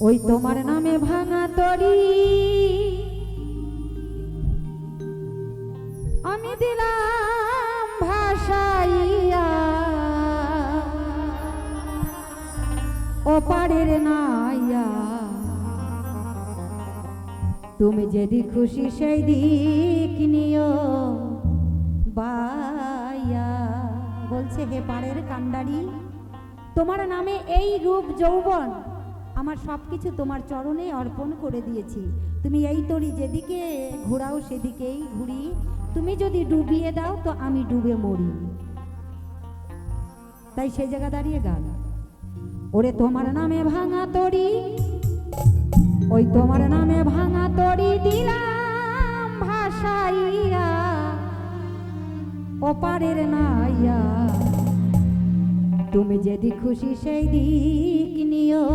ওই তোমার নামে ভাঙা তরি। আমি দিলাম ভাষাইয়া। ও পাড়ের নাইয়া। তুমি যেদি খুশি সেই দিক নিও বাইয়া। বলছে, হে পাড়ের কান্ডারি, তোমার নামে এই রূপ যৌবন আমার সব কিছু তোমার চরণে অর্পণ করে দিয়েছি। তুমি এই তরি যেদিকে ঘোরাও সেদিকেই ঘুরি। তুমি যদি ডুবিয়ে দাও তো আমি ডুবে মরি। তাই সেই জায়গা দাঁড়িয়ে গান। ওরে তোমার নামে ভাঙা তরি, ওই তোমার নামে ভাঙা তরি দিলাম ভাষাইয়া, ওপারের নাইয়া। তুমি যেদি খুশি সেই দিক নিও।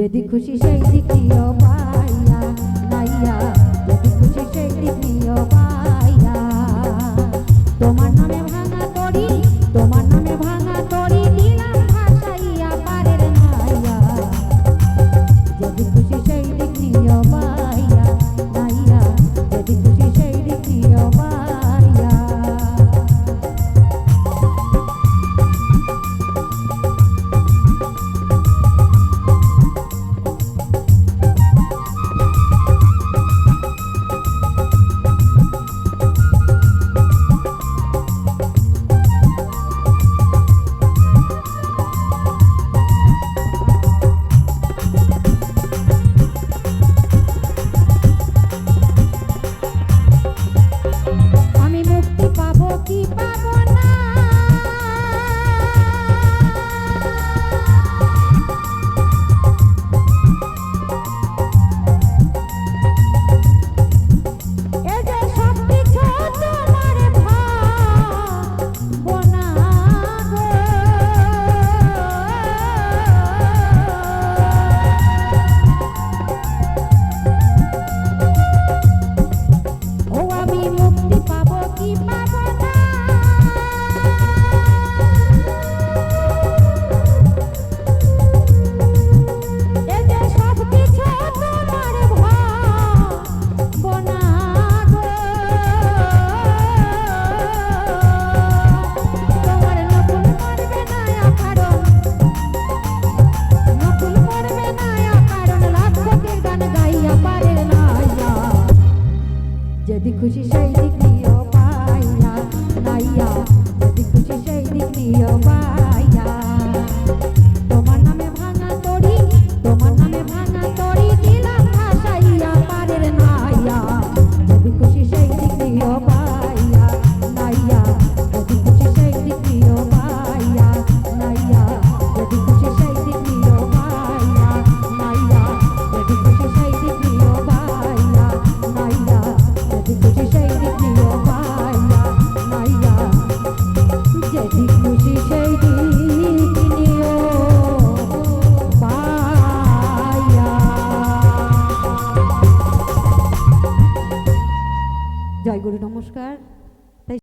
যদি খুশি সেই দিক নিও পাইয়া নাইয়া যদি খুশি সেই দিক নিও পাইয়া প্রতিষ্ঠা প্রিয়